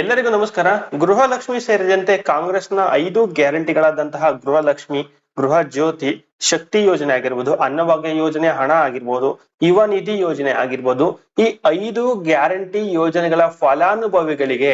ಎಲ್ಲರಿಗೂ ನಮಸ್ಕಾರ. ಗೃಹಲಕ್ಷ್ಮಿ ಸೇರಿದಂತೆ ಕಾಂಗ್ರೆಸ್ನ ಐದು ಗ್ಯಾರಂಟಿಗಳಾದಂತಹ ಗೃಹಲಕ್ಷ್ಮಿ, ಗೃಹ ಜ್ಯೋತಿ ಶಕ್ತಿ ಯೋಜನೆ ಆಗಿರ್ಬೋದು ಅನ್ನಭಾಗ್ಯ ಯೋಜನೆ, ಹಣ ಆಗಿರ್ಬೋದು, ಯುವ ನಿಧಿ ಯೋಜನೆ ಆಗಿರ್ಬೋದು, ಈ ಐದು ಗ್ಯಾರಂಟಿ ಯೋಜನೆಗಳ ಫಲಾನುಭವಿಗಳಿಗೆ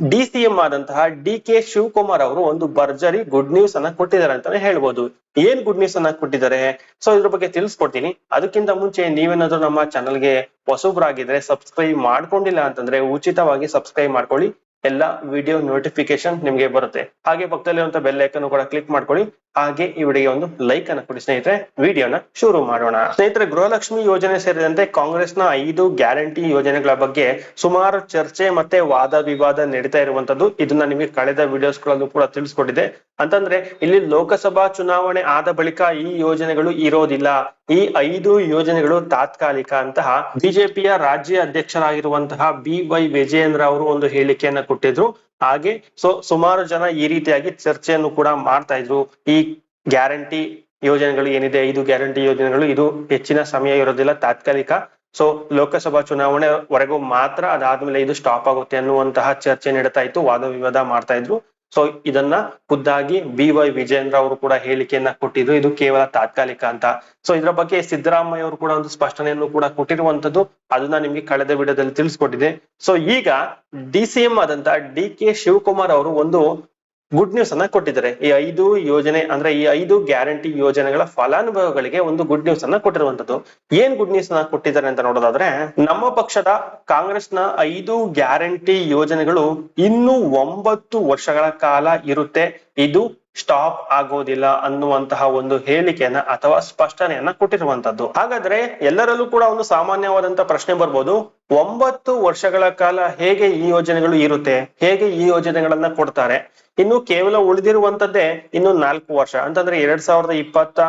ಡಿ ಸಿ ಎಂ ಆದಂತಹ ಡಿ ಕೆ ಶಿವಕುಮಾರ್ ಅವರು ಒಂದು ಭರ್ಜರಿ ಗುಡ್ ನ್ಯೂಸ್ ಅನ್ನ ಕೊಟ್ಟಿದ್ದಾರೆ ಅಂತಾನೆ ಹೇಳ್ಬೋದು. ಏನ್ ಗುಡ್ ನ್ಯೂಸ್ ಅನ್ನ ಕೊಟ್ಟಿದ್ದಾರೆ? ಸೊ ಇದ್ರ ಬಗ್ಗೆ ತಿಳಿಸ್ಕೊಡ್ತೀನಿ. ಅದಕ್ಕಿಂತ ಮುಂಚೆ ನೀವೇನಾದ್ರೂ ನಮ್ಮ ಚಾನಲ್ಗೆ ಹೊಸಬ್ರಾಗಿದ್ರೆ ಸಬ್ಸ್ಕ್ರೈಬ್ ಮಾಡ್ಕೊಂಡಿಲ್ಲ ಅಂತಂದ್ರೆ ಉಚಿತವಾಗಿ ಸಬ್ಸ್ಕ್ರೈಬ್ ಮಾಡ್ಕೊಳ್ಳಿ. ಎಲ್ಲ ವಿಡಿಯೋ ನೋಟಿಫಿಕೇಶನ್ ನಿಮ್ಗೆ ಬರುತ್ತೆ. ಹಾಗೆ ಪಕ್ಕದಲ್ಲಿರುವಂತ ಬೆಲ್ ಐಕನ್ ಕೂಡ ಕ್ಲಿಕ್ ಮಾಡ್ಕೊಳ್ಳಿ. ಹಾಗೆ ಈ ಒಂದು ಲೈಕ್ ಅನ್ನ ಕೊಡಿ ಸ್ನೇಹಿತರೆ, ವಿಡಿಯೋನ ಶುರು ಮಾಡೋಣ. ಸ್ನೇಹಿತರೆ, ಗೃಹಲಕ್ಷ್ಮಿ ಯೋಜನೆ ಸೇರಿದಂತೆ ಕಾಂಗ್ರೆಸ್ನ ಐದು ಗ್ಯಾರಂಟಿ ಯೋಜನೆಗಳ ಬಗ್ಗೆ ಸುಮಾರು ಚರ್ಚೆ ಮತ್ತೆ ವಾದ ವಿವಾದ ನಡೀತಾ ಇರುವಂತದ್ದು ಇದನ್ನ ನಿಮಗೆ ಕಳೆದ ವಿಡಿಯೋಸ್ ಗಳಲ್ಲೂ ಕೂಡ ತಿಳಿಸ್ಕೊಟ್ಟಿದೆ. ಅಂತಂದ್ರೆ, ಇಲ್ಲಿ ಲೋಕಸಭಾ ಚುನಾವಣೆ ಆದ ಬಳಿಕ ಈ ಯೋಜನೆಗಳು ಇರೋದಿಲ್ಲ. ಈ ಐದು ಯೋಜನೆಗಳು ತಾತ್ಕಾಲಿಕ ಅಂತಹ ಬಿಜೆಪಿಯ ರಾಜ್ಯ ಅಧ್ಯಕ್ಷರಾಗಿರುವಂತಹ ಬಿ ವೈ ವಿಜಯೇಂದ್ರ ಅವರು ಒಂದು ಹೇಳಿಕೆಯನ್ನ ಕೊಟ್ಟಿದ್ರು. ಹಾಗೆ ಸೊ ಸುಮಾರು ಜನ ಈ ರೀತಿಯಾಗಿ ಚರ್ಚೆಯನ್ನು ಕೂಡ ಮಾಡ್ತಾ ಇದ್ರು. ಈ ಗ್ಯಾರಂಟಿ ಯೋಜನೆಗಳು ಏನಿದೆ, ಐದು ಗ್ಯಾರಂಟಿ ಯೋಜನೆಗಳು ಇದು ಹೆಚ್ಚಿನ ಸಮಯ ಇರೋದಿಲ್ಲ, ತಾತ್ಕಾಲಿಕ. ಸೊ ಲೋಕಸಭಾ ಚುನಾವಣೆ ವರೆಗೂ ಮಾತ್ರ ಅದಾದ್ಮೇಲೆ ಇದು ಸ್ಟಾಪ್ ಆಗುತ್ತೆ ಅನ್ನುವಂತಹ ಚರ್ಚೆ ನಡೀತಾ ಇತ್ತು, ವಾದ ವಿವಾದ ಮಾಡ್ತಾ ಇದ್ರು. ಸೊ ಇದನ್ನ ಖುದ್ದಾಗಿ ಬಿ ವೈ ವಿಜೇಂದ್ರ ಅವರು ಕೂಡ ಹೇಳಿಕೆಯನ್ನ ಕೊಟ್ಟಿದ್ರು ಇದು ಕೇವಲ ತಾತ್ಕಾಲಿಕ ಅಂತ. ಸೊ ಇದರ ಬಗ್ಗೆ ಸಿದ್ದರಾಮಯ್ಯ ಅವರು ಕೂಡ ಒಂದು ಸ್ಪಷ್ಟನೆಯನ್ನು ಕೂಡ ಕೊಟ್ಟಿರುವಂತದ್ದು ಅದನ್ನ ನಿಮ್ಗೆ ಕಳೆದ ವಿಡಿಯೋದಲ್ಲಿ ತಿಳಿಸ್ಕೊಟ್ಟಿದೆ ಸೊ ಈಗ ಡಿ ಸಿ ಎಂ ಆದಂತ ಡಿ ಕೆ ಶಿವಕುಮಾರ್ ಅವರು ಒಂದು ಗುಡ್ ನ್ಯೂಸ್ ಅನ್ನ ಕೊಟ್ಟಿದ್ದಾರೆ. ಈ ಐದು ಯೋಜನೆ ಅಂದ್ರೆ ಈ ಐದು ಗ್ಯಾರಂಟಿ ಯೋಜನೆಗಳ ಫಲಾನುಭವಿಗಳಿಗೆ ಒಂದು ಗುಡ್ ನ್ಯೂಸ್ ಅನ್ನ ಕೊಟ್ಟಿರುವಂತದ್ದು ಏನ್ ಗುಡ್ ನ್ಯೂಸ್ ಅನ್ನ ಕೊಟ್ಟಿದ್ದಾರೆ ಅಂತ ನೋಡೋದಾದ್ರೆ, ನಮ್ಮ ಪಕ್ಷದ ಕಾಂಗ್ರೆಸ್ನ ಐದು ಗ್ಯಾರಂಟಿ ಯೋಜನೆಗಳು ಇನ್ನು ಒಂಬತ್ತು ವರ್ಷಗಳ ಕಾಲ ಇರುತ್ತೆ. ಇದು ಸ್ಟಾಪ್ ಆಗೋದಿಲ್ಲ ಅನ್ನುವಂತಹ ಒಂದು ಹೇಳಿಕೆಯನ್ನ ಅಥವಾ ಸ್ಪಷ್ಟನೆಯನ್ನ ಕೊಟ್ಟಿರುವಂತದ್ದು. ಹಾಗಾದ್ರೆ ಎಲ್ಲರಲ್ಲೂ ಕೂಡ ಒಂದು ಸಾಮಾನ್ಯವಾದಂತ ಪ್ರಶ್ನೆ ಬರ್ಬೋದು. ಒಂಬತ್ತು ವರ್ಷಗಳ ಕಾಲ ಹೇಗೆ ಈ ಯೋಜನೆಗಳು ಇರುತ್ತೆ? ಹೇಗೆ ಈ ಯೋಜನೆಗಳನ್ನ ಕೊಡ್ತಾರೆ? ಇನ್ನು ಕೇವಲ ಉಳಿದಿರುವಂತದ್ದೇ ಇನ್ನು ನಾಲ್ಕು ವರ್ಷ. ಅಂತಂದ್ರೆ ಎರಡ್ ಸಾವಿರದ ಇಪ್ಪತ್ತ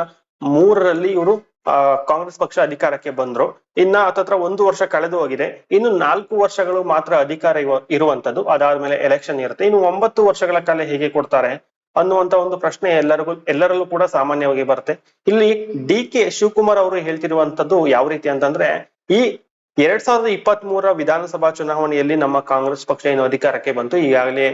ಮೂರರಲ್ಲಿ ಇವರು ಕಾಂಗ್ರೆಸ್ ಪಕ್ಷ ಅಧಿಕಾರಕ್ಕೆ ಬಂದ್ರು. ಇನ್ನ ಹತ್ತತ್ರ ಒಂದು ವರ್ಷ ಕಳೆದು ಹೋಗಿದೆ. ಇನ್ನು ನಾಲ್ಕು ವರ್ಷಗಳು ಮಾತ್ರ ಅಧಿಕಾರ ಇರುವಂತದ್ದು. ಅದಾದ್ಮೇಲೆ ಎಲೆಕ್ಷನ್ ಇರುತ್ತೆ. ಇನ್ನು ಒಂಬತ್ತು ವರ್ಷಗಳ ಕಾಲ ಹೇಗೆ ಕೊಡ್ತಾರೆ? ಅನ್ನುವಂತ ಒಂದು ಪ್ರಶ್ನೆ ಎಲ್ಲರಿಗೂ, ಎಲ್ಲರಲ್ಲೂ ಕೂಡ ಸಾಮಾನ್ಯವಾಗಿ ಬರುತ್ತೆ. ಇಲ್ಲಿ ಡಿ ಕೆ ಶಿವಕುಮಾರ್ ಅವರು ಹೇಳ್ತಿರುವಂತದ್ದು ಯಾವ ರೀತಿ ಅಂತಂದ್ರೆ, ಈ ಎರಡ್ ಸಾವಿರದ ಇಪ್ಪತ್ತ್ ಮೂರ ವಿಧಾನಸಭಾ ಚುನಾವಣೆಯಲ್ಲಿ ನಮ್ಮ ಕಾಂಗ್ರೆಸ್ ಪಕ್ಷ ಏನು ಅಧಿಕಾರಕ್ಕೆ ಬಂತು, ಈಗಾಗಲೇ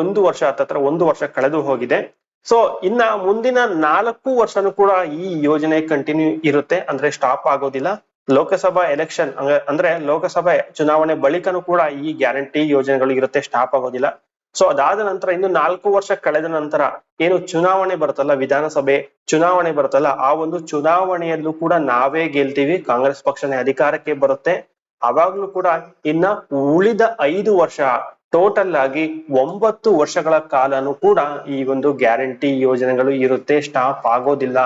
ಒಂದು ವರ್ಷ ಹತ್ತತ್ರ ಒಂದು ವರ್ಷ ಕಳೆದು ಹೋಗಿದೆ. ಸೊ ಇನ್ನ ಮುಂದಿನ ನಾಲ್ಕು ವರ್ಷನೂ ಕೂಡ ಈ ಯೋಜನೆ ಕಂಟಿನ್ಯೂ ಇರುತ್ತೆ. ಅಂದ್ರೆ ಸ್ಟಾಪ್ ಆಗೋದಿಲ್ಲ. ಲೋಕಸಭಾ ಎಲೆಕ್ಷನ್ ಅಂದ್ರೆ ಲೋಕಸಭಾ ಚುನಾವಣೆ ಬಳಿಕನೂ ಕೂಡ ಈ ಗ್ಯಾರಂಟಿ ಯೋಜನೆಗಳು ಇರುತ್ತೆ ಸ್ಟಾಪ್ ಆಗೋದಿಲ್ಲ. ಸೊ ಅದಾದ ನಂತರ ಇನ್ನು ನಾಲ್ಕು ವರ್ಷ ಕಳೆದ ನಂತರ ಏನು ಚುನಾವಣೆ ಬರುತ್ತಲ್ಲ, ವಿಧಾನಸಭೆ ಚುನಾವಣೆ ಬರುತ್ತಲ್ಲ, ಆ ಒಂದು ಚುನಾವಣೆಯಲ್ಲೂ ಕೂಡ ನಾವೇ ಗೆಲ್ತೀವಿ, ಕಾಂಗ್ರೆಸ್ ಪಕ್ಷನೇ ಅಧಿಕಾರಕ್ಕೆ ಬರುತ್ತೆ. ಅವಾಗ್ಲೂ ಕೂಡ ಇನ್ನ ಉಳಿದ ಐದು ವರ್ಷ ಟೋಟಲ್ ಆಗಿ ಒಂಬತ್ತು ವರ್ಷಗಳ ಕಾಲನೂ ಕೂಡ ಈ ಒಂದು ಗ್ಯಾರಂಟಿ ಯೋಜನೆಗಳು ಇರುತ್ತೆ ಸ್ಟಾಪ್ ಆಗೋದಿಲ್ಲ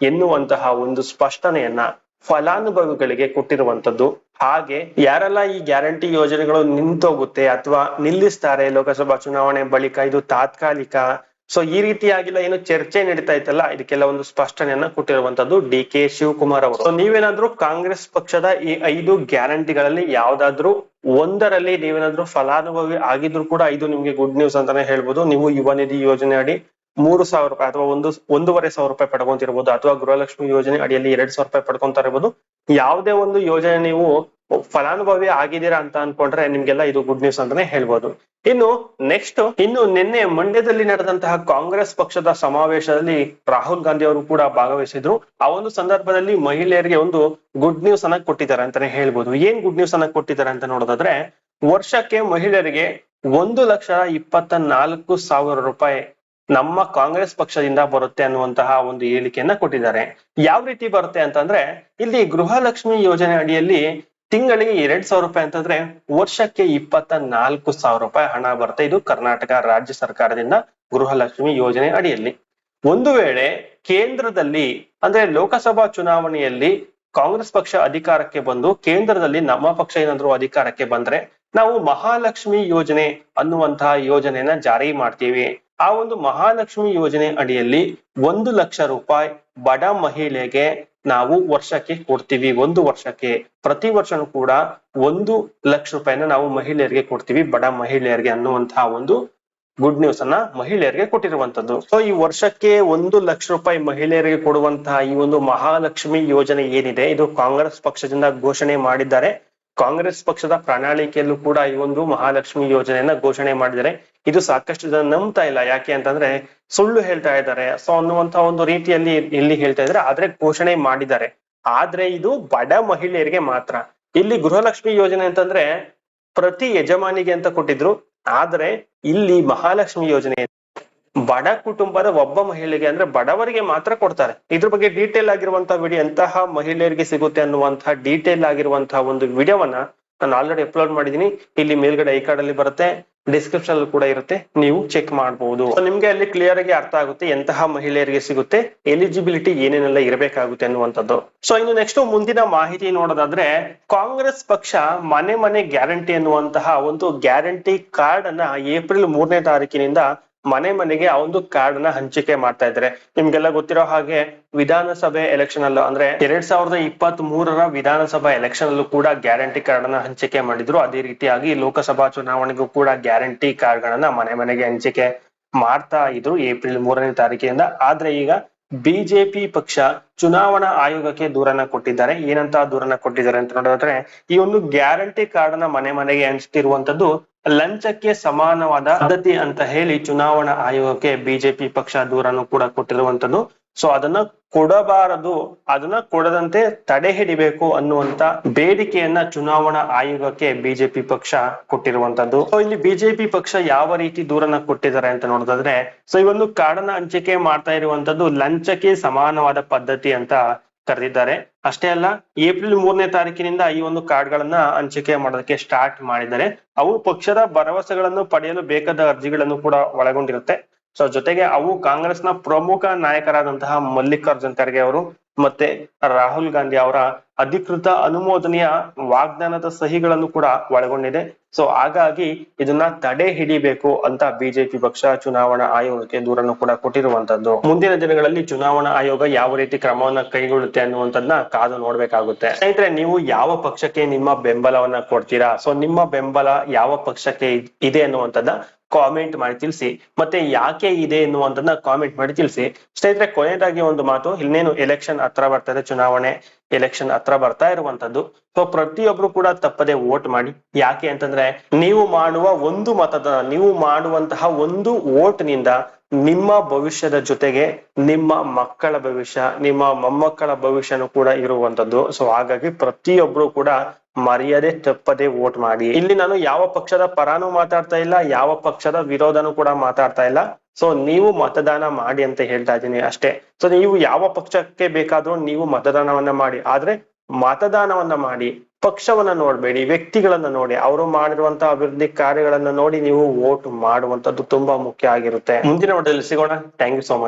ಎನ್ನುವಂತಹ ಒಂದು ಸ್ಪಷ್ಟನೆಯನ್ನ ಫಲಾನುಭವಿಗಳಿಗೆ ಕೊಟ್ಟಿರುವಂತದ್ದು ಹಾಗೆ ಯಾರೆಲ್ಲ ಈ ಗ್ಯಾರಂಟಿ ಯೋಜನೆಗಳು ನಿಂತೋಗುತ್ತೆ ಅಥವಾ ನಿಲ್ಲಿಸ್ತಾರೆ ಲೋಕಸಭಾ ಚುನಾವಣೆ ಬಳಿಕ, ಇದು ತಾತ್ಕಾಲಿಕ. ಸೊ ಈ ರೀತಿಯಾಗಿಲ್ಲ, ಏನು ಚರ್ಚೆ ನಡೀತಾ ಇತ್ತಲ್ಲ, ಇದಕ್ಕೆಲ್ಲ ಒಂದು ಸ್ಪಷ್ಟನೆಯನ್ನ ಕೊಟ್ಟಿರುವಂತದ್ದು ಡಿ ಕೆ ಶಿವಕುಮಾರ್ ಅವರು. ಸೊ ನೀವೇನಾದ್ರೂ ಕಾಂಗ್ರೆಸ್ ಪಕ್ಷದ ಈ ಐದು ಗ್ಯಾರಂಟಿಗಳಲ್ಲಿ ಯಾವ್ದಾದ್ರು ಒಂದರಲ್ಲಿ ನೀವೇನಾದ್ರೂ ಫಲಾನುಭವಿ ಆಗಿದ್ರು ಕೂಡ, ಇದು ನಿಮ್ಗೆ ಗುಡ್ ನ್ಯೂಸ್ ಅಂತಾನೆ ಹೇಳ್ಬೋದು. ನೀವು ಯುವ ನಿಧಿ ಯೋಜನೆ ಅಡಿ ಮೂರು ಸಾವಿರ ರೂಪಾಯಿ ಅಥವಾ ಒಂದು, ಒಂದೂವರೆ ಸಾವಿರ ರೂಪಾಯಿ ಪಡ್ಕೊಂತಿರ್ಬೋದು ಅಥವಾ ಗೃಹಲಕ್ಷ್ಮಿ ಯೋಜನೆ ಅಡಿಯಲ್ಲಿ ಎರಡ್ ಸಾವಿರ ರೂಪಾಯಿ ಪಡ್ಕೊಂತ ಇರ್ಬೋದು ಯಾವುದೇ ಒಂದು ಯೋಜನೆ ನೀವು ಫಲಾನುಭವಿ ಆಗಿದ್ದೀರಾ ಅಂತ ಅನ್ಕೊಂಡ್ರೆ ನಿಮ್ಗೆಲ್ಲ ಇದು ಗುಡ್ ನ್ಯೂಸ್ ಅಂತಾನೆ ಹೇಳ್ಬೋದು. ಇನ್ನು ನೆಕ್ಸ್ಟ್ ಇನ್ನು ನಿನ್ನೆ ಮಂಡ್ಯದಲ್ಲಿ ನಡೆದಂತಹ ಕಾಂಗ್ರೆಸ್ ಪಕ್ಷದ ಸಮಾವೇಶದಲ್ಲಿ ರಾಹುಲ್ ಗಾಂಧಿ ಅವರು ಕೂಡ ಭಾಗವಹಿಸಿದ್ರು. ಆ ಒಂದು ಸಂದರ್ಭದಲ್ಲಿ ಮಹಿಳೆಯರಿಗೆ ಒಂದು ಗುಡ್ ನ್ಯೂಸ್ ಅನ್ನ ಕೊಟ್ಟಿದ್ದಾರೆ ಅಂತಾನೆ ಹೇಳ್ಬೋದು. ಏನ್ ಗುಡ್ ನ್ಯೂಸ್ ಅನ್ನ ಕೊಟ್ಟಿದ್ದಾರೆ ಅಂತ ನೋಡೋದಾದ್ರೆ, ವರ್ಷಕ್ಕೆ ಮಹಿಳೆಯರಿಗೆ ಒಂದು ಲಕ್ಷ ಇಪ್ಪತ್ತ ನಾಲ್ಕು ಸಾವಿರ ರೂಪಾಯಿ ನಮ್ಮ ಕಾಂಗ್ರೆಸ್ ಪಕ್ಷದಿಂದ ಬರುತ್ತೆ ಅನ್ನುವಂತಹ ಒಂದು ಹೇಳಿಕೆಯನ್ನ ಕೊಟ್ಟಿದ್ದಾರೆ. ಯಾವ ರೀತಿ ಬರುತ್ತೆ ಅಂತಂದ್ರೆ, ಇಲ್ಲಿ ಗೃಹಲಕ್ಷ್ಮಿ ಯೋಜನೆ ಅಡಿಯಲ್ಲಿ ತಿಂಗಳಿಗೆ ಎರಡ್ ಸಾವಿರ ರೂಪಾಯಿ ಅಂತಂದ್ರೆ ವರ್ಷಕ್ಕೆ ಇಪ್ಪತ್ತ ನಾಲ್ಕು ಸಾವಿರ ರೂಪಾಯಿ ಹಣ ಬರುತ್ತೆ. ಇದು ಕರ್ನಾಟಕ ರಾಜ್ಯ ಸರ್ಕಾರದಿಂದ ಗೃಹಲಕ್ಷ್ಮಿ ಯೋಜನೆ ಅಡಿಯಲ್ಲಿ. ಒಂದು ವೇಳೆ ಕೇಂದ್ರದಲ್ಲಿ, ಅಂದ್ರೆ ಲೋಕಸಭಾ ಚುನಾವಣೆಯಲ್ಲಿ ಕಾಂಗ್ರೆಸ್ ಪಕ್ಷ ಅಧಿಕಾರಕ್ಕೆ ಬಂದು, ಕೇಂದ್ರದಲ್ಲಿ ನಮ್ಮ ಪಕ್ಷ ಏನಾದ್ರು ಅಧಿಕಾರಕ್ಕೆ ಬಂದ್ರೆ, ನಾವು ಮಹಾಲಕ್ಷ್ಮಿ ಯೋಜನೆ ಅನ್ನುವಂತಹ ಯೋಜನೆಯನ್ನ ಜಾರಿ ಮಾಡ್ತೀವಿ. ಆ ಒಂದು ಮಹಾಲಕ್ಷ್ಮಿ ಯೋಜನೆ ಅಡಿಯಲ್ಲಿ ಒಂದು ಲಕ್ಷ ರೂಪಾಯಿ ಬಡ ಮಹಿಳೆಗೆ ನಾವು ವರ್ಷಕ್ಕೆ ಕೊಡ್ತೀವಿ. ಒಂದು ವರ್ಷಕ್ಕೆ, ಪ್ರತಿ ವರ್ಷನೂ ಕೂಡ ಒಂದು ಲಕ್ಷ ರೂಪಾಯಿನ ನಾವು ಮಹಿಳೆಯರಿಗೆ ಕೊಡ್ತೀವಿ, ಬಡ ಮಹಿಳೆಯರಿಗೆ ಅನ್ನುವಂತಹ ಒಂದು ಗುಡ್ ನ್ಯೂಸ್ ಅನ್ನ ಮಹಿಳೆಯರಿಗೆ ಕೊಟ್ಟಿರುವಂತದ್ದು ಸೊ ಈ ವರ್ಷಕ್ಕೆ ಒಂದು ಲಕ್ಷ ರೂಪಾಯಿ ಮಹಿಳೆಯರಿಗೆ ಕೊಡುವಂತಹ ಈ ಒಂದು ಮಹಾಲಕ್ಷ್ಮಿ ಯೋಜನೆ ಏನಿದೆ, ಇದು ಕಾಂಗ್ರೆಸ್ ಪಕ್ಷದಿಂದ ಘೋಷಣೆ ಮಾಡಿದ್ದಾರೆ. ಕಾಂಗ್ರೆಸ್ ಪಕ್ಷದ ಪ್ರಣಾಳಿಕೆಯಲ್ಲೂ ಕೂಡ ಈ ಒಂದು ಮಹಾಲಕ್ಷ್ಮಿ ಯೋಜನೆಯನ್ನ ಘೋಷಣೆ ಮಾಡಿದರೆ ಇದು ಸಾಕಷ್ಟು ಜನ ನಂಬ್ತಾ ಇಲ್ಲ. ಯಾಕೆ ಅಂತಂದ್ರೆ ಸುಳ್ಳು ಹೇಳ್ತಾ ಇದ್ದಾರೆ. ಸೊ ಅನ್ನುವಂತ ಒಂದು ರೀತಿಯಲ್ಲಿ ಇಲ್ಲಿ ಹೇಳ್ತಾ ಇದ್ದಾರೆ. ಆದ್ರೆ ಘೋಷಣೆ ಮಾಡಿದ್ದಾರೆ. ಆದ್ರೆ ಇದು ಬಡ ಮಹಿಳೆಯರಿಗೆ ಮಾತ್ರ. ಇಲ್ಲಿ ಗೃಹಲಕ್ಷ್ಮಿ ಯೋಜನೆ ಅಂತಂದ್ರೆ ಪ್ರತಿ ಯಜಮಾನಿಗೆ ಅಂತ ಕೊಟ್ಟಿದ್ರು. ಆದ್ರೆ ಇಲ್ಲಿ ಮಹಾಲಕ್ಷ್ಮಿ ಯೋಜನೆ ಬಡ ಕುಟುಂಬದ ಒಬ್ಬ ಮಹಿಳೆಗೆ ಅಂದ್ರೆ ಬಡವರಿಗೆ ಮಾತ್ರ ಕೊಡ್ತಾರೆ. ಇದ್ರ ಬಗ್ಗೆ ಡೀಟೇಲ್ ಆಗಿರುವಂತಹ ವಿಡಿಯೋ ಎಂತಹ ಮಹಿಳೆಯರಿಗೆ ಸಿಗುತ್ತೆ ಅನ್ನುವಂತಹ ಡೀಟೇಲ್ ಆಗಿರುವಂತಹ ಒಂದು ವಿಡಿಯೋವನ್ನ ನಾನು ಆಲ್ರೆಡಿ ಅಪ್ಲೋಡ್ ಮಾಡಿದೀನಿ ಇಲ್ಲಿ ಮೇಲ್ಗಡೆ ಐ ಕಾರ್ಡ್ ಅಲ್ಲಿ ಬರುತ್ತೆ. ಡಿಸ್ಕ್ರಿಪ್ಷನ್ ಅಲ್ಲಿ ಕೂಡ ಇರುತ್ತೆ. ನೀವು ಚೆಕ್ ಮಾಡಬಹುದು ನಿಮ್ಗೆ ಅಲ್ಲಿ ಕ್ಲಿಯರ್ ಆಗಿ ಅರ್ಥ ಆಗುತ್ತೆ ಎಂತಹ ಮಹಿಳೆಯರಿಗೆ ಸಿಗುತ್ತೆ ಎಲಿಜಿಬಿಲಿಟಿ ಏನೇನೆಲ್ಲ ಇರಬೇಕಾಗುತ್ತೆ ಅನ್ನುವಂಥದ್ದು. ಸೊ ಇನ್ನು ನೆಕ್ಸ್ಟ್ ಮುಂದಿನ ಮಾಹಿತಿ ನೋಡೋದಾದ್ರೆ ಕಾಂಗ್ರೆಸ್ ಪಕ್ಷ ಮನೆ ಮನೆ ಗ್ಯಾರಂಟಿ ಅನ್ನುವಂತಹ ಒಂದು ಗ್ಯಾರಂಟಿ ಕಾರ್ಡ್ ಅನ್ನ ಏಪ್ರಿಲ್ ಮೂರನೇ ತಾರೀಕಿನಿಂದ ಮನೆ ಮನೆಗೆ ಆ ಒಂದು ಕಾರ್ಡ್ನ ಹಂಚಿಕೆ ಮಾಡ್ತಾ ಇದ್ದಾರೆ. ನಿಮ್ಗೆಲ್ಲ ಗೊತ್ತಿರೋ ಹಾಗೆ ವಿಧಾನಸಭೆ ಎಲೆಕ್ಷನ್ ಅಲ್ಲೂ ಅಂದ್ರೆ ಎರಡ್ ಸಾವಿರದ ಇಪ್ಪತ್ತ್ ಮೂರರ ವಿಧಾನಸಭಾ ಎಲೆಕ್ಷನ್ ಅಲ್ಲೂ ಕೂಡ ಗ್ಯಾರಂಟಿ ಕಾರ್ಡ್ನ ಹಂಚಿಕೆ ಮಾಡಿದ್ರು. ಅದೇ ರೀತಿಯಾಗಿ ಲೋಕಸಭಾ ಚುನಾವಣೆಗೂ ಕೂಡ ಗ್ಯಾರಂಟಿ ಕಾರ್ಡ್ ಗಳನ್ನ ಮನೆ ಮನೆಗೆ ಹಂಚಿಕೆ ಮಾಡ್ತಾ ಇದ್ರು ಏಪ್ರಿಲ್ ಮೂರನೇ ತಾರೀಕಿನಿಂದ. ಆದ್ರೆ ಈಗ ಬಿಜೆಪಿ ಪಕ್ಷ ಚುನಾವಣಾ ಆಯೋಗಕ್ಕೆ ದೂರನ್ನ ಕೊಟ್ಟಿದ್ದಾರೆ. ಏನಂತ ದೂರನ್ನ ಕೊಟ್ಟಿದ್ದಾರೆ ಅಂತ ನೋಡಿದ್ರೆ ಈ ಒಂದು ಗ್ಯಾರಂಟಿ ಕಾರ್ಡ್ನ ಮನೆ ಮನೆಗೆ ಹಂಚ್ತಿರುವಂತದ್ದು ಲಂಚಕ್ಕೆ ಸಮಾನವಾದ ಪದ್ಧತಿ ಅಂತ ಹೇಳಿ ಚುನಾವಣಾ ಆಯೋಗಕ್ಕೆ ಬಿಜೆಪಿ ಪಕ್ಷ ದೂರನ್ನು ಕೂಡ ಕೊಟ್ಟಿರುವಂತದ್ದು ಸೊ ಅದನ್ನ ಕೊಡಬಾರದು, ಅದನ್ನ ಕೊಡದಂತೆ ತಡೆ ಹಿಡಿಬೇಕು ಅನ್ನುವಂತ ಬೇಡಿಕೆಯನ್ನ ಚುನಾವಣಾ ಆಯೋಗಕ್ಕೆ ಬಿಜೆಪಿ ಪಕ್ಷ ಕೊಟ್ಟಿರುವಂತದ್ದು ಸೊ ಇಲ್ಲಿ ಬಿಜೆಪಿ ಪಕ್ಷ ಯಾವ ರೀತಿ ದೂರನ್ನ ಕೊಟ್ಟಿದ್ದಾರೆ ಅಂತ ನೋಡೋದಾದ್ರೆ ಸೊ ಈ ಒಂದು ಕಾಡನ್ನ ಹಂಚಿಕೆ ಮಾಡ್ತಾ ಇರುವಂತದ್ದು ಲಂಚಕ್ಕೆ ಸಮಾನವಾದ ಪದ್ಧತಿ ಅಂತ ಕರೆದಿದ್ದಾರೆ. ಅಷ್ಟೇ ಅಲ್ಲ, ಏಪ್ರಿಲ್ ಮೂರನೇ ತಾರೀಕಿನಿಂದ ಈ ಒಂದು ಕಾರ್ಡ್ಗಳನ್ನ ಹಂಚಿಕೆ ಮಾಡೋದಕ್ಕೆ ಸ್ಟಾರ್ಟ್ ಮಾಡಿದ್ದಾರೆ. ಅವು ಪಕ್ಷದ ಭರವಸೆಗಳನ್ನು ಪಡೆಯಲು ಬೇಕಾದ ಅರ್ಜಿಗಳನ್ನು ಕೂಡ ಒಳಗೊಂಡಿರುತ್ತೆ. ಸೊ ಜೊತೆಗೆ ಅವು ಕಾಂಗ್ರೆಸ್ನ ಪ್ರಮುಖ ನಾಯಕರಾದಂತಹ ಮಲ್ಲಿಕಾರ್ಜುನ್ ಖರ್ಗೆ ಅವರು ಮತ್ತೆ ರಾಹುಲ್ ಗಾಂಧಿ ಅವರ ಅಧಿಕೃತ ಅನುಮೋದನೆಯ ವಾಗ್ದಾನದ ಸಹಿಗಳನ್ನು ಕೂಡ ಒಳಗೊಂಡಿದೆ. ಸೊ ಹಾಗಾಗಿ ಇದನ್ನ ತಡೆ ಹಿಡಿಬೇಕು ಅಂತ ಬಿಜೆಪಿ ಪಕ್ಷ ಚುನಾವಣಾ ಆಯೋಗಕ್ಕೆ ದೂರನ್ನು ಕೂಡ ಕೊಟ್ಟಿರುವಂತದ್ದು. ಮುಂದಿನ ದಿನಗಳಲ್ಲಿ ಚುನಾವಣಾ ಆಯೋಗ ಯಾವ ರೀತಿ ಕ್ರಮವನ್ನ ಕೈಗೊಳ್ಳುತ್ತೆ ಅನ್ನುವಂಥದ್ನ ಕಾದು ನೋಡ್ಬೇಕಾಗುತ್ತೆ. ಸ್ನೇಹಿತರೆ, ನೀವು ಯಾವ ಪಕ್ಷಕ್ಕೆ ನಿಮ್ಮ ಬೆಂಬಲವನ್ನ ಕೊಡ್ತೀರಾ? ಸೊ ನಿಮ್ಮ ಬೆಂಬಲ ಯಾವ ಪಕ್ಷಕ್ಕೆ ಇದೆ ಅನ್ನುವಂಥದ್ದನ್ನ ಕಾಮೆಂಟ್ ಮಾಡಿ ತಿಳಿಸಿ. ಮತ್ತೆ ಯಾಕೆ ಇದೆ ಎನ್ನುವಂಥದ್ದನ್ನ ಕಾಮೆಂಟ್ ಮಾಡಿ ತಿಳಿಸಿ. ಸ್ನೇಹಿತರೆ, ಕೊನೆಯದಾಗಿ ಒಂದು ಮಾತು. ಇನ್ನೇನು ಎಲೆಕ್ಷನ್ ಹತ್ರ ಬರ್ತದೆ ಚುನಾವಣೆ ಎಲೆಕ್ಷನ್ ಹತ್ರ ಬರ್ತಾ ಇರುವಂತದ್ದು ಸೊ ಪ್ರತಿಯೊಬ್ರು ಕೂಡ ತಪ್ಪದೆ ವೋಟ್ ಮಾಡಿ. ಯಾಕೆ ಅಂತಂದ್ರೆ, ನೀವು ಮಾಡುವ ಒಂದು ಮತದಾನ ನೀವು ಮಾಡುವಂತಹ ಒಂದು ವೋಟ್ನಿಂದ ನಿಮ್ಮ ಭವಿಷ್ಯದ ಜೊತೆಗೆ ನಿಮ್ಮ ಮಕ್ಕಳ ಭವಿಷ್ಯ, ನಿಮ್ಮ ಮೊಮ್ಮಕ್ಕಳ ಭವಿಷ್ಯನೂ ಕೂಡ ಇರುವಂತದ್ದು. ಸೊ ಹಾಗಾಗಿ ಪ್ರತಿಯೊಬ್ರು ಕೂಡ ಮರ್ಯಾದೆ ತಪ್ಪದೆ ವೋಟ್ ಮಾಡಿ. ಇಲ್ಲಿ ನಾನು ಯಾವ ಪಕ್ಷದ ಪರಾನು ಮಾತಾಡ್ತಾ ಇಲ್ಲ, ಯಾವ ಪಕ್ಷದ ವಿರೋಧನೂ ಕೂಡ ಮಾತಾಡ್ತಾ ಇಲ್ಲ. ಸೊ ನೀವು ಮತದಾನ ಮಾಡಿ ಅಂತ ಹೇಳ್ತಾ ಇದ್ದೀನಿ ಅಷ್ಟೇ. ಸೊ ನೀವು ಯಾವ ಪಕ್ಷಕ್ಕೆ ಬೇಕಾದ್ರೂ ನೀವು ಮತದಾನವನ್ನ ಮಾಡಿ. ಆದ್ರೆ ಮತದಾನವನ್ನ ಮಾಡಿ. ಪಕ್ಷವನ್ನ ನೋಡಬೇಡಿ, ವ್ಯಕ್ತಿಗಳನ್ನ ನೋಡಿ, ಅವರು ಮಾಡಿರುವಂತಹ ಅಭಿವೃದ್ಧಿ ಕಾರ್ಯಗಳನ್ನ ನೋಡಿ ನೀವು ವೋಟ್ ಮಾಡುವಂತದ್ದು ತುಂಬಾ ಮುಖ್ಯ ಆಗಿರುತ್ತೆ. ಮುಂದಿನ ವಾರದಲ್ಲಿ ಸಿಗೋಣ. Thank you so much